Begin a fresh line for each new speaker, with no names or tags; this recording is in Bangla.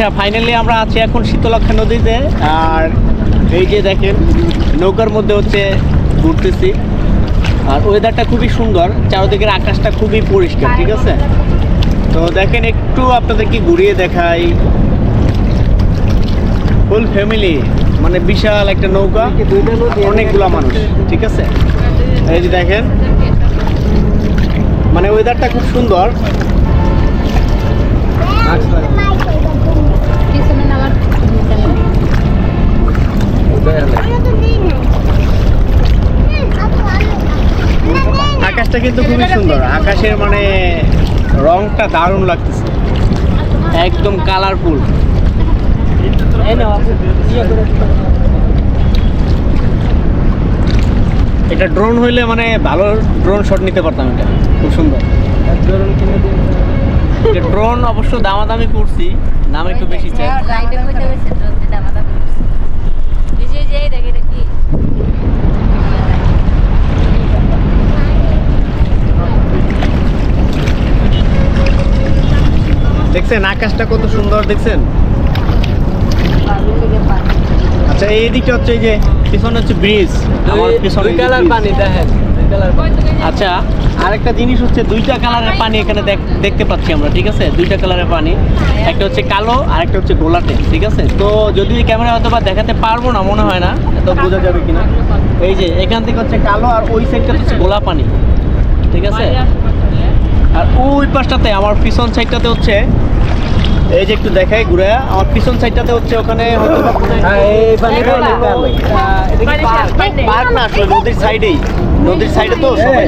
আচ্ছা ফাইনালি আমরা আছি এখন শীতলক্ষা নদীতে। আর এই যে দেখেন, নৌকার মধ্যে হচ্ছে ঘুরতেছি। আর ওয়েদারটা খুবই সুন্দর, চারদিকের আকাশটা খুবই পরিষ্কার, ঠিক আছে? তো দেখেন, একটু আপনাদেরকে ঘুরিয়ে দেখাই। ফুল ফ্যামিলি মানে বিশাল একটা নৌকা, অনেকগুলা মানুষ, ঠিক আছে? এই যে দেখেন মানে ওয়েদারটা খুব সুন্দর। আকাশটা কিন্তু খুবই সুন্দর। আকাশের মানে রংটা দারুণ লাগতেছে। একদম কালারফুল এটা ড্রোন হইলে মানে ভালো ড্রোন শট নিতে পারতাম এটা। খুব সুন্দর। ড্রোন অবশ্য দামাদামি করছি, দাম একটু বেশি চাই
রাইডের মধ্যে হয়েছে যদি দামাদাম এই যে যে দেখে দেখি
দেখছেন? আকাশটা কত সুন্দর দেখছেন? আচ্ছা এই দিকটা হচ্ছে যে পিছনে হচ্ছে ব্রিজ আমার পিছনে
দুই কালার পানি দেখেন
আচ্ছা আরেকটা জিনিস হচ্ছে দুইটা কালারের পানি এখানে দেখতে পাচ্ছি আমরা ঠিক আছে? দুইটা কালারের পানি। একটা হচ্ছে কালো আর একটা হচ্ছে গোলাটে ঠিক আছে? তো যদি ক্যামেরা হয়তো বা দেখাতে পারব না মনে হয় না তো বোঝা যাবে কিনা। এই যে এখান থেকে হচ্ছে কালো আর ওই সাইডটা হচ্ছে গোলা পানি ঠিক আছে? আর ওই পাশটাতে আমার পিছন সাইডটাতে হচ্ছে এই যে একটু দেখাই ঘুরে। আমার পিছন সাইডটাতে হচ্ছে ওখানে
হ্যাঁ?
পার্ক? না আসলে নদীর সাইডেই। নদীর সাইডে তো সবাই